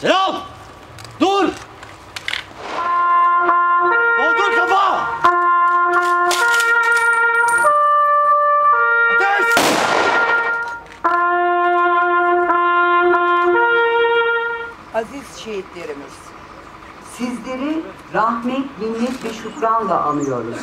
Selam! Dur! Doldur kafa! Ateş! Aziz şehitlerimiz, sizleri rahmet, minnet ve şükranla anıyoruz.